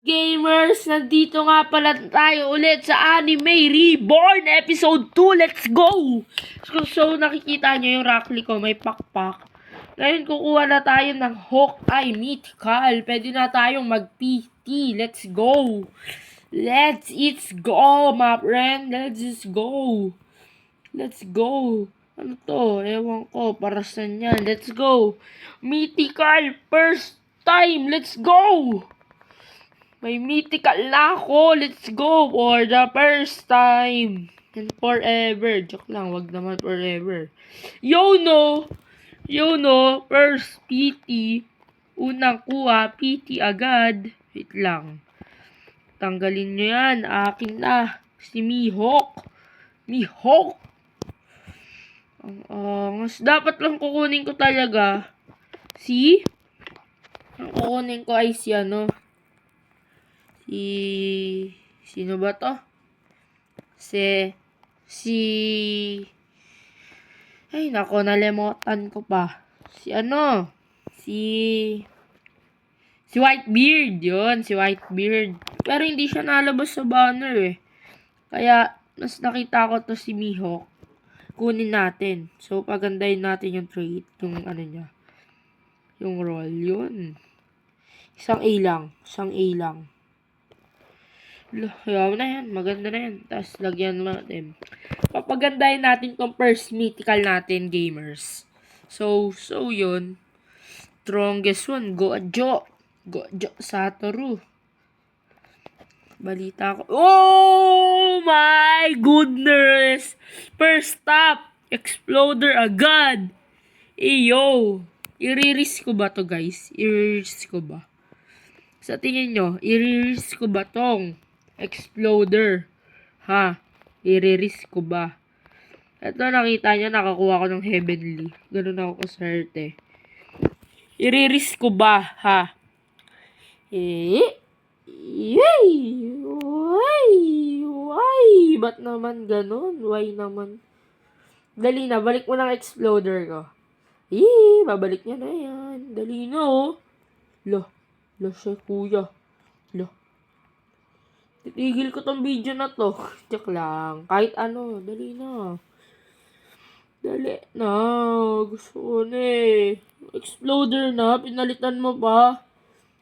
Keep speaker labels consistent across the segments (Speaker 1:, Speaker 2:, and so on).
Speaker 1: Gamers, nandito nga pala tayo ulit sa Anime Reborn Episode 2. Let's go! So, so nakikita nyo yung Rockly ko, may pakpak. Ngayon, kukuha na tayo ng Hawkeye Mythical. Pwede na tayong mag-PT. Let's go! Let's it's go, my friend. Let's just go. Let's go. Ano to? Ewan ko. Para saan yan? Let's go. Mythical. First time. Let's go. May mythical na ako. Let's go for the first time. And forever. Joke lang. Wag naman forever. Yo no. Yo no. First PT. Unang kuha. PT agad. Wait lang. Tanggalin nyo yan. Akin na. Si Mihawk. Mihawk. Ang angas. Dapat lang kukunin ko talaga. Si? Ang kukunin ko ay si ano. Si... Sino ba to? Si... Si... Ay, nako, nalimutan ko pa. Si ano? Si... Si Whitebeard, yun, si Whitebeard. Pero hindi siya nalabas sa banner eh. Kaya, mas nakita ko to si Mihawk. Kunin natin. So, pagandahin natin yung trait, yung ano niya. Yung roll, yun. Isang A lang. Isang A lang. Yaw na yan. Maganda na yan. Tapos, lagyan natin. Papagandahin natin tong first mythical natin, gamers. So, so yun. Strongest one. Gojo. Gojo Satoru. Balita ko. Oh my goodness! First stop. Exploder agad. Iyo. I-risk ko ba to guys? I-risk ko ba? Sa tingin nyo, i-risk ko ba tong exploder? Ha? I-risk ko ba? Ito nakita niya, nakakuha ko ng heavenly. Ganun ako kaserte. I-risk ko ba? Ha? Eh? Yay! Why? Why? Ba't naman ganun? Why naman? Dali na, balik mo ng exploder ko. Eh, babalik niya na yan. Dali na, oh. Lo, lo siya, kuya. Titigil ko tong video na to. Joke lang. Kahit ano, dali na. Dali na. Gusto ko na eh. Exploder na. Pinalitan mo pa.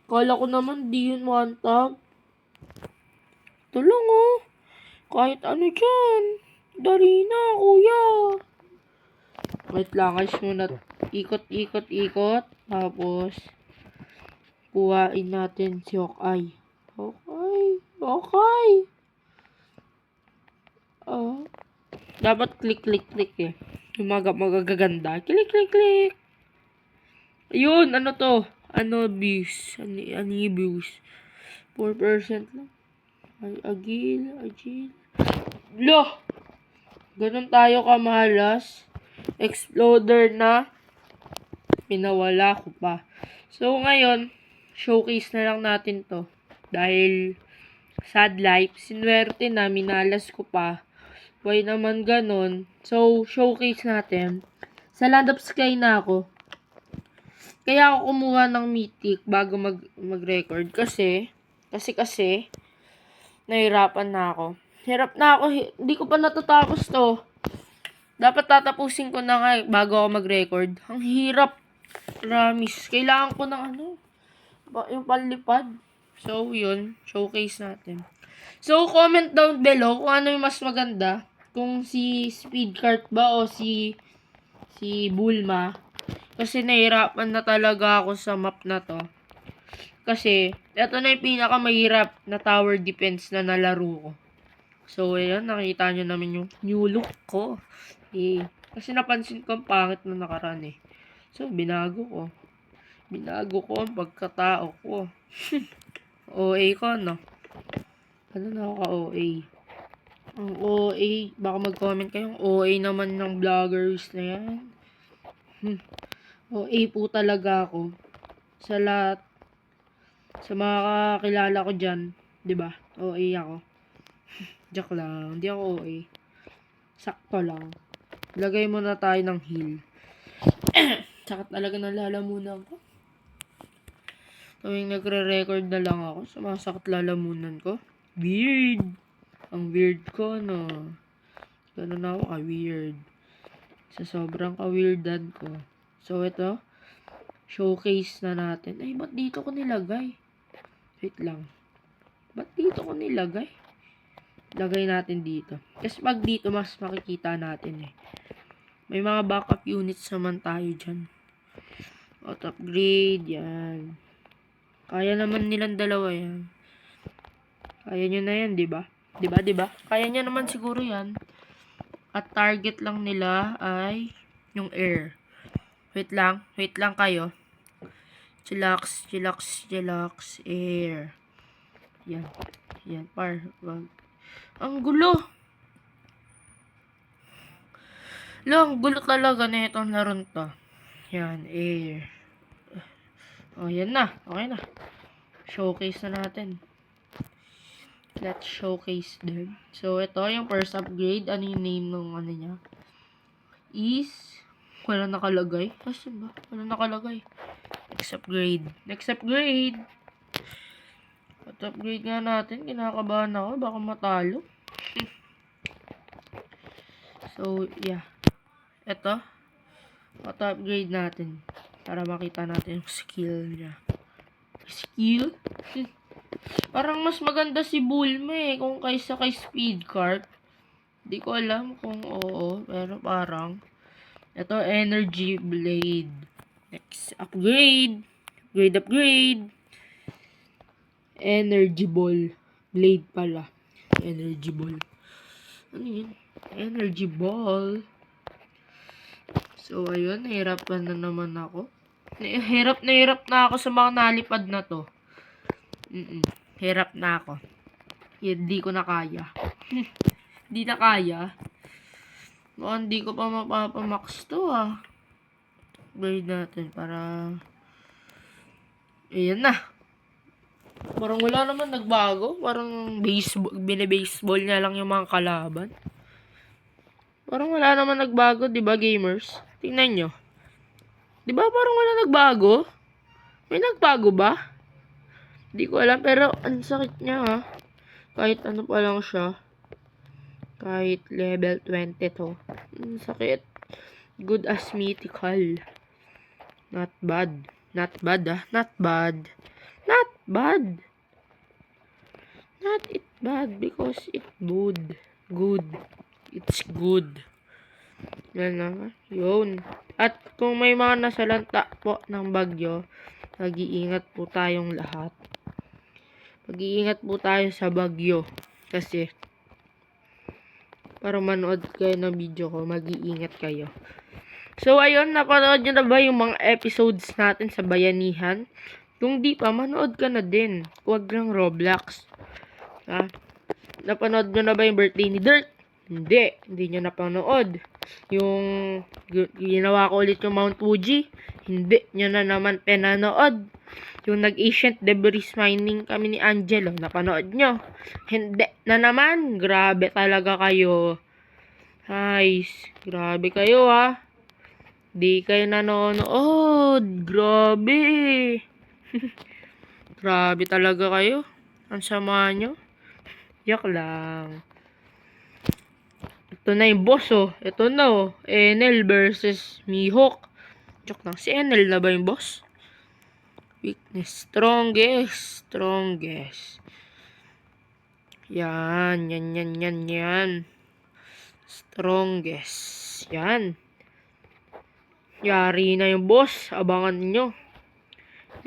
Speaker 1: Kala ko naman di yun one tap. Ito lang oh. Kahit ano dyan. Dali na, kuya. Wait lang, guys muna. Ikot, ikot, ikot. Tapos, kuhain natin si Hawkeye. Hawkeye, Hawkeye. Oh. Dapat click, click, click eh. Yung mga magagaganda. Click, click, click. Ayun, ano to? Ano views? Ano, ano views? 4% lang. Ay, agil, agil. Lo! Ganun tayo kamalas. Exploder na. Pinawala ko pa. So, ngayon, showcase na lang natin to. Dahil, sad life, sinwerte na, minalas ko pa. Why naman ganun? So, showcase natin. Sa Land of Sky na ako. Kaya ako kumuha ng mythic bago mag, mag-record. Kasi, kasi kasi, nahirapan na ako. Hirap na ako. hi- Hindi ko pa natatapos to. Dapat tatapusin ko na nga eh, bago ako mag-record. Ang hirap. Promise. Kailangan ko ng ano. Yung palipad. So, yun. Showcase natin. So, comment down below kung ano yung mas maganda. Kung si Speed Cart ba o si si Bulma. Kasi nahirapan na talaga ako sa map na to. Kasi, ito na yung pinakamahirap na tower defense na nalaro ko. So, ayan, nakita nyo namin yung new look ko. Eh, kasi napansin ko ang pangit na nakaraan eh. So, binago ko. Binago ko ang pagkatao ko. OA ko, no? Ano na ako ka-OA? Ang OA, baka mag-comment kayong OA naman ng vloggers na yan. Hmm. OA po talaga ako. Sa lahat. Sa mga kakilala ko dyan. 'di ba? OA ako. Joke lang. Hindi ako OA. Sakto lang. Lagay mo na tayo ng heal. Tsaka talaga nalalamunan ko. Tuwing nagre-record na lang ako, sumasakit lalamunan ko. Weird. Ang weird ko, no. Ganun ako ka-weird. Sa sobrang ka-weirdan ko. So, ito. Showcase na natin. Ay, ba't dito ko nilagay? Wait lang. Ba't dito ko nilagay? Lagay natin dito. Kasi pag dito, mas makikita natin eh. May mga backup units naman tayo dyan. Auto upgrade, yan. Kaya naman nilang dalawa yan. Kaya nyo na yan, di ba? Di ba, di ba? Kaya nyo naman siguro yan. At target lang nila ay yung air. Wait lang, wait lang kayo. Chillax, chillax, chillax, air. Yan. Yan, par. Wag. Ang gulo. Lang, gulo talaga na itong laron to. Yan, air. Oh, yan na. Okay na. Showcase na natin. Let's showcase them. So, ito yung first upgrade. Ano yung name ng ano niya? Is, wala nakalagay. Asan ba? Wala nakalagay. Next upgrade. Next upgrade. At upgrade nga natin. Kinakabahan ako. Baka matalo. so, yeah. Ito. Auto upgrade natin. Para makita natin yung skill niya. Skill? Parang mas maganda si Bulma eh. Kung kaysa kay Speed Cart. Di ko alam kung oo. Pero parang. Ito, Energy Blade. Next, upgrade. Upgrade, upgrade. Energy Ball. Blade pala. Energy Ball. Ano yun? Energy Ball. So, ayun. Nahirapan na naman ako. Hirap na hirap na ako sa mga nalipad na to. Mm Hirap na ako. Hindi ko na kaya. Hindi na kaya. Mukhang hindi ko pa mapapamax to ah. Grade natin para... Ayan na. Parang wala naman nagbago. Parang baseball, bine-baseball niya lang yung mga kalaban. Parang wala naman nagbago, di ba gamers? Tingnan nyo. Di ba parang wala nagbago? May nagbago ba? Di ko alam, pero ang sakit niya ha. Kahit ano pa lang siya. Kahit level 20 to. Ang sakit. Good as mythical. Not bad. Not bad ah. Not bad. Not bad. Not it bad because it good. Good. It's good. Yan na. Yun. At kung may mga nasalanta po ng bagyo, mag-iingat po tayong lahat. Mag-iingat po tayo sa bagyo. Kasi, para manood kayo ng video ko, mag-iingat kayo. So, ayun, napanood nyo na ba yung mga episodes natin sa Bayanihan? Kung di pa, manood ka na din. Huwag lang Roblox. Ha? Napanood nyo na ba yung birthday ni Dirt? Hindi. Hindi nyo napanood. Yung gi- ginawa ko ulit yung Mount Fuji? Hindi nyo na naman pinanood. Yung nag-ancient debris mining kami ni Angelo, napanood nyo? Hindi na naman. Grabe talaga kayo. Guys, grabe kayo ha. Di kayo nanonood. Grabe. grabe talaga kayo. Ang sama nyo. Yak lang. Ito na yung boss oh. Ito na oh. Enel versus Mihawk. Joke lang. Si Enel na ba yung boss? Weakness. Strongest. Strongest. Yan. Yan, yan, yan, yan. Strongest. Yan. Yari na yung boss. Abangan nyo.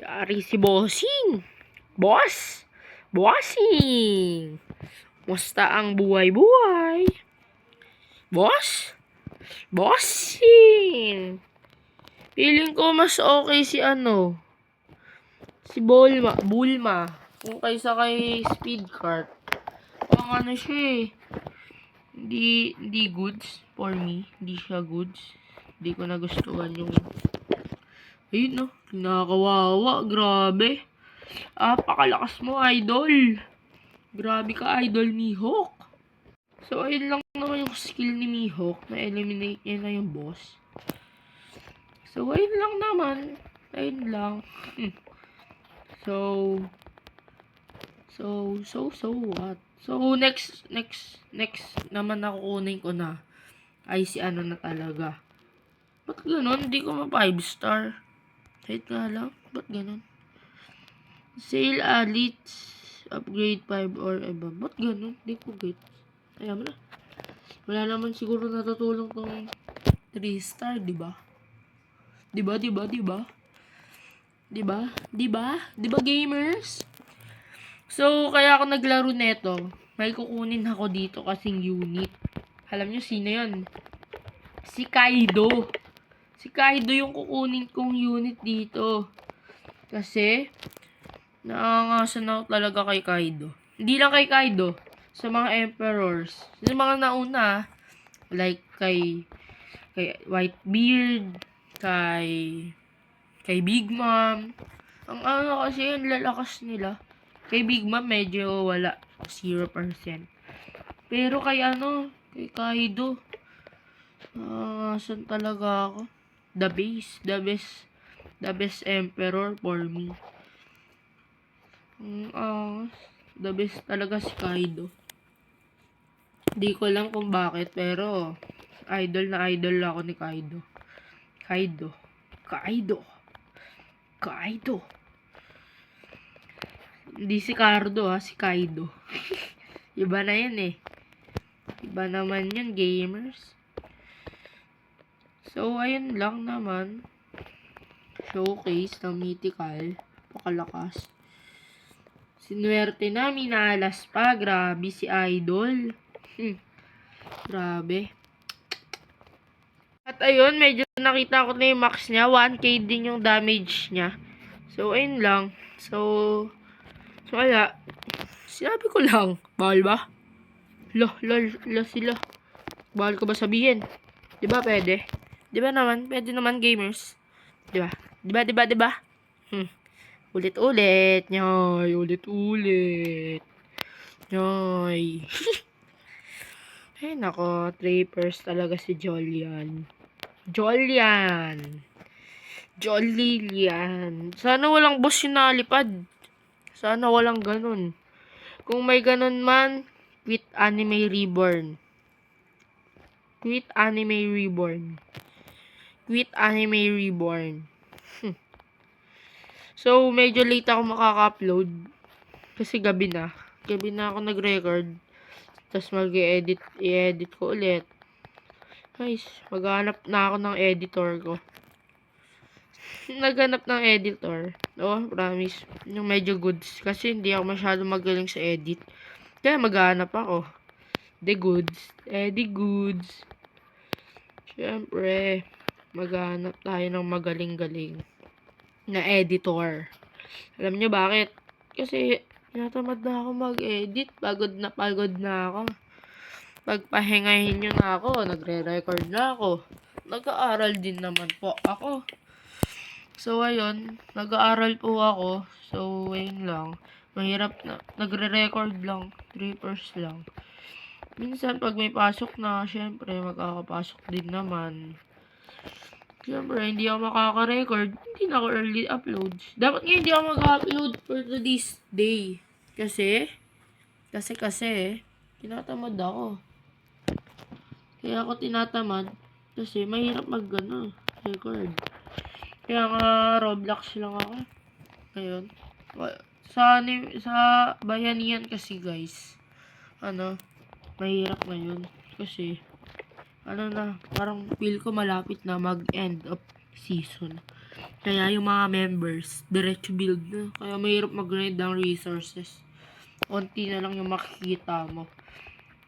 Speaker 1: Yari si Bossing. Boss. Bossing. Musta ang buhay-buhay? Boss? Bossing. Feeling ko mas okay si ano. Si Bulma. Bulma. Kung kaysa kay Speed Cart. Ang ano siya eh. Hindi, hindi goods for me. Hindi siya goods. Hindi ko nagustuhan yung... Ayun no. Nakakawawa. Grabe. Ah, pakalakas mo, idol. Grabe ka, idol, Mihawk. So, ayun lang naman yung skill ni Mihawk. Na-eliminate niya na yung boss. So, ayun lang naman. Ayun lang. So, so, so, so what? So, next, next, next naman na kukunin ko na ay si ano na talaga. Ba't ganun? Hindi ko ma 5 star. Wait nga lang. Ba't ganun? Sale Alice upgrade 5 or iba. Ba't ganun? Hindi ko get. Ayaw mo na. Wala naman siguro natutulong tong 3 star, di ba? Di ba, di ba, di ba? Di ba? Di ba? Di ba, gamers? So, kaya ako naglaro neto. May kukunin ako dito kasing unit. Alam nyo, sino yon? Si Kaido. Si Kaido yung kukunin kong unit dito. Kasi, naangasan ako talaga kay Kaido. Hindi lang kay Kaido. Sa mga emperors. Sa mga nauna, like kay kay Whitebeard, kay kay Big Mom. Ang ano kasi yung lalakas nila. Kay Big Mom medyo wala. 0%. Pero kay ano, kay Kaido. Ah, saan talaga ako? The base, the best, the best emperor for me. Mm, ah, the best talaga si Kaido. Di ko lang kung bakit, pero idol na idol ako ni Kaido. Kaido. Kaido. Kaido. Hindi si Cardo ha, si Kaido. Iba na yan eh. Iba naman yun, gamers. So, ayun lang naman. Showcase ng mythical. Pakalakas. Sinuwerte namin na alas pa. Grabe si Idol. Hmm. Grabe. At ayun, medyo nakita ko na yung max niya. 1k din yung damage niya. So, ayun lang. So, so wala. Sinabi ko lang. Bawal ba? Lo, lo, lo sila. Bawal ko ba sabihin? Di ba pwede? Di ba naman? Pwede naman gamers. Ba? Di ba, di ba, di ba? Hmm. Ulit-ulit. Nyoy, ulit-ulit. Nyoy. Ay, nako. Trappers talaga si Jolian. Jolian. Jolilian. Sana walang boss yung nalipad. Sana walang ganun. Kung may ganun man, quit anime reborn. Quit anime reborn. Quit anime reborn. Hmm. so, medyo late ako makaka-upload. Kasi gabi na. Gabi na ako nag-record. Tapos mag-edit, i-edit ko ulit. Guys, maghanap na ako ng editor ko. Naghanap ng editor. Oh, promise. Yung medyo goods. Kasi hindi ako masyado magaling sa edit. Kaya maghanap ako. The goods. Eh, the goods. Siyempre, maghanap tayo ng magaling-galing na editor. Alam nyo bakit? Kasi, tinatamad na ako mag-edit. Pagod na pagod na ako. Pagpahingahin nyo na ako, nagre-record na ako. Nag-aaral din naman po ako. So, ayun, nag-aaral po ako. So, ayun lang. Mahirap na, nagre-record lang. 3 hours lang. Minsan, pag may pasok na, syempre, magkakapasok din naman. Syempre, hindi ako makaka-record. Hindi na ako early uploads. Dapat nga hindi ako mag-upload for today's day. Kasi, kasi, kasi, tinatamad ako. Kaya ako tinatamad. Kasi, mahirap mag, ano, record. Kaya nga, Roblox lang ako. Ngayon. Sa, sa bayanihan kasi, guys. Ano, mahirap ngayon. Kasi, ano na, parang feel ko malapit na mag-end of season. Kaya yung mga members, diretso build na. Kaya mahirap mag-grind ng resources. Unti na lang yung makikita mo.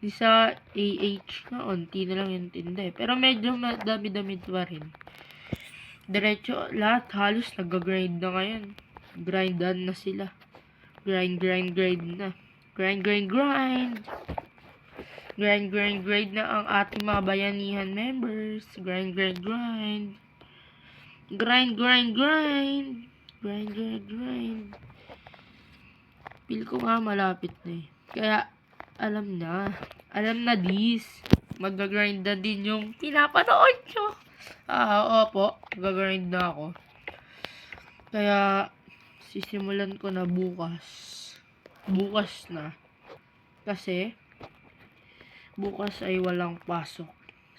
Speaker 1: Di sa AH na, unti na lang yung tinda eh. Pero medyo madami-dami pa rin. Diretso, lahat halos nag-grind na ngayon. Grindan na sila. Grind, grind, grind na. Grind, grind, grind. Grind, grind, grind na ang ating mga bayanihan members. Grind, grind, grind. Grind, grind, grind. Grind, grind, grind. Feel ko nga malapit na eh. Kaya, alam na. Alam na this. Mag-grind na din yung pinapanood nyo. Ah, opo. Mag-grind na ako. Kaya, sisimulan ko na bukas. Bukas na. Kasi, bukas ay walang pasok.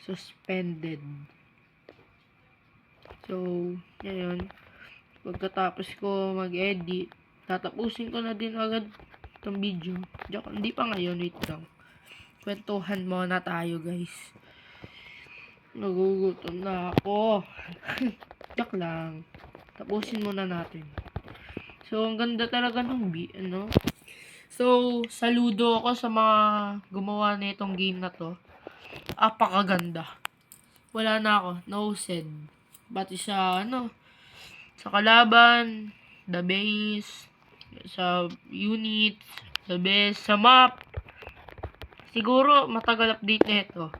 Speaker 1: Suspended. So, ngayon, pagkatapos ko mag-edit, tatapusin ko na din agad itong video. Joke, hindi pa ngayon, wait lang. Kwentuhan muna tayo, guys. Nagugutom na ako. Joke lang. Tapusin muna natin. So, ang ganda talaga ng bi, ano. So, saludo ako sa mga gumawa na itong game na to. Apakaganda. Wala na ako. No said. Pati sa, ano, sa kalaban, the base, sa unit, the base, sa map. Siguro, matagal update na ito.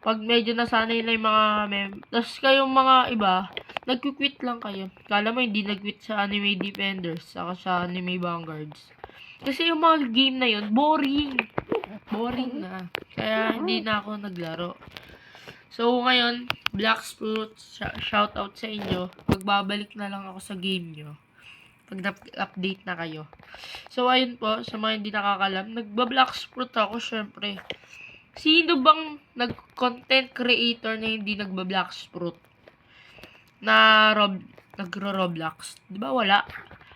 Speaker 1: Pag medyo nasanay na yung mga mem... Tapos kayong mga iba, nag-quit lang kayo. Kala mo hindi nag-quit sa anime defenders, saka sa anime vanguards. Kasi yung mga game na yun, boring. Boring na. Kaya hindi na ako naglaro. So, ngayon, Black Fruit, shout out sa inyo. Magbabalik na lang ako sa game nyo. Pag update na kayo. So, ayun po, sa mga hindi nakakalam, nagba-Black Fruit ako, syempre. Sino bang nag-content creator na hindi nagba-Black Fruit? Na rob, nagro-Roblox? Di ba wala?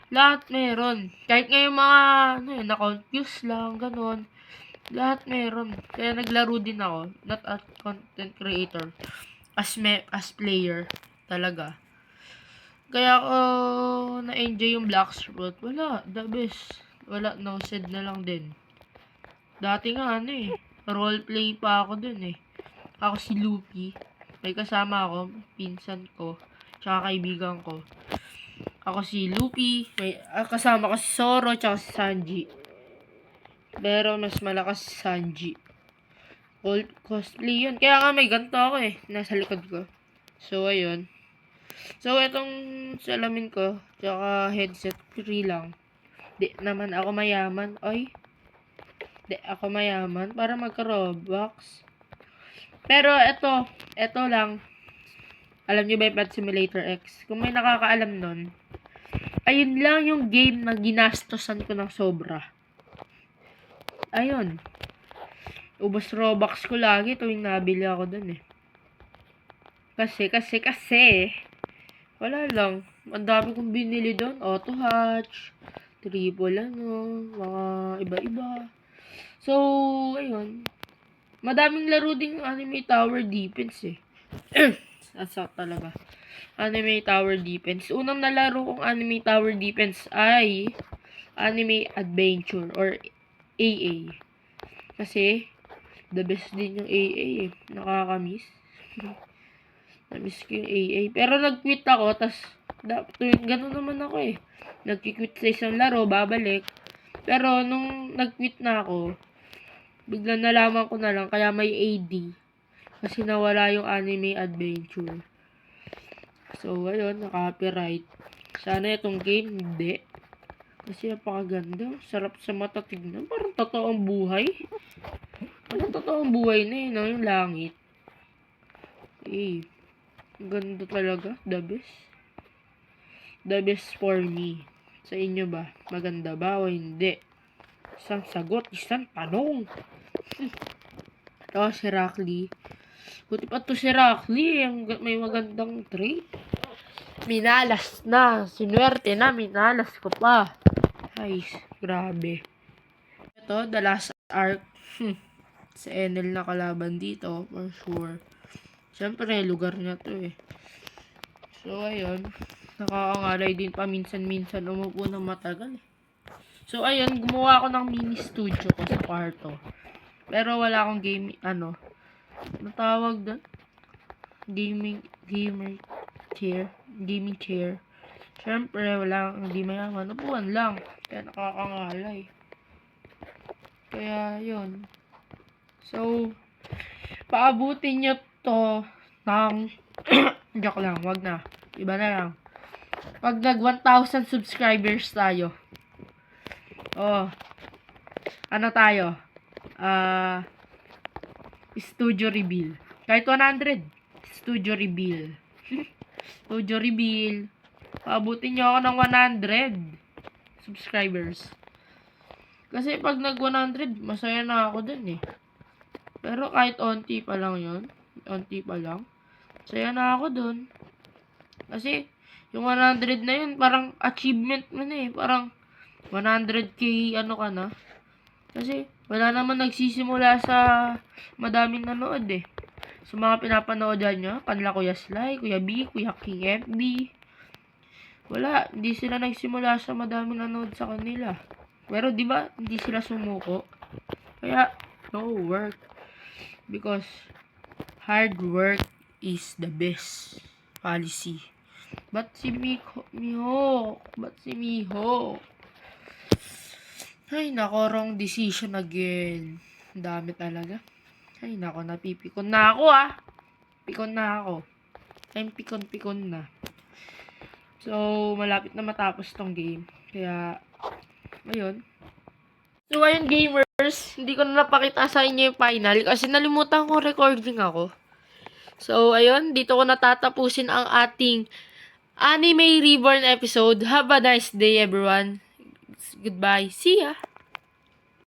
Speaker 1: Lahat meron. Kahit ngayon mga, ano yun, na-confuse lang, ganun. Lahat meron. Kaya naglaro din ako. Not as content creator. As, me, as player. Talaga. Kaya ako na-enjoy yung Black Fruit. Wala. The best. Wala. No said na lang din. Dati nga ano eh. Roleplay pa ako dun eh. Ako si Luffy. May kasama ako. Pinsan ko. Tsaka kaibigan ko. Ako si Luffy. May ah, kasama ko si Zoro. Tsaka si Sanji. Pero mas malakas si Sanji. Old costly yun. Kaya nga may ganito ako eh. Nasa likod ko. So, ayun. So, itong salamin ko. Tsaka headset. Free lang. Di naman ako mayaman. Oy. Di ako mayaman. Para magka-robux. Pero, ito. Ito lang. Alam nyo ba yung Pet Simulator X? Kung may nakakaalam nun, ayun lang yung game na ginastosan ko ng sobra. Ayun. Ubos Robux ko lagi tuwing nabili ako dun eh. Kasi, kasi, kasi, wala lang. Ang dami kong binili doon. Auto hatch, triple ano, mga iba-iba. So, ayun. Madaming laro din anime tower defense eh. Asa talaga. Anime tower defense. Unang nalaro kong anime tower defense ay anime adventure or AA. Kasi, the best din yung AA eh. Nakakamiss. Namiss ko yung AA. Pero nag-quit ako, tas, ganun naman ako eh. Nag-quit sa isang laro, babalik. Pero, nung nag-quit na ako, bigla nalaman ko na lang, kaya may AD. Kasi nawala yung anime adventure. So, ayun, naka-copyright. Sana itong game, hindi. Kasi napakaganda. Sarap sa mata tignan. Parang totoong buhay. Parang totoong buhay na yun, no? yung langit. Eh, ganda talaga. The best. The best for me. Sa inyo ba? Maganda ba o hindi? Isang sagot, isang tanong. Ito, si Rackley. Buti pa to si ga- may magandang trait. Minalas na. Sinuwerte na. Minalas ko pa. Ay, grabe. Ito, the last arc. Hmm. Sa Enel na kalaban dito, for sure. Siyempre, lugar niya to eh. So, ayun. Nakakangalay din pa minsan-minsan umupo ng matagal eh. So, ayun, gumawa ako ng mini studio ko sa kwarto. Pero wala akong game, ano, ano tawag doon? Gaming, gamer chair, gaming chair. Siyempre, wala akong hindi mayaman. Upuan lang. Kaya nakakangalay. Kaya, yun. So, paabutin nyo to ng joke lang, wag na. Iba na lang. Pag nag 1,000 subscribers tayo. Oh. Ano tayo? Ah, studio reveal. Kahit 100. Studio reveal. studio reveal. Paabutin nyo ako ng 100 subscribers. Kasi pag nag 100, masaya na ako dun eh. Pero kahit onti pa lang yon onti pa lang, masaya na ako dun. Kasi, yung 100 na yun, parang achievement mo na eh. Parang 100k ano ka na. Kasi, wala naman nagsisimula sa madaming nanood eh. Sa mga pinapanood nyo, kanila Kuya Sly, Kuya B, Kuya King FB. Wala, hindi sila nagsimula sa madaming nanood sa kanila. Pero di ba hindi sila sumuko? Kaya, no work. Because, hard work is the best policy. Ba't si Miko, Miho? Ba't si Miho? Ay, nako, wrong decision again. Dami talaga. Ay, nako, napipikon na ako ah. Pikon na ako. I'm pikon-pikon na. So, malapit na matapos tong game. Kaya, ayun. So, ayun gamers, hindi ko na napakita sa inyo yung final kasi nalimutan ko recording ako. So, ayun, dito ko natatapusin ang ating Anime Reborn episode. Have a nice day, everyone. Goodbye. See ya!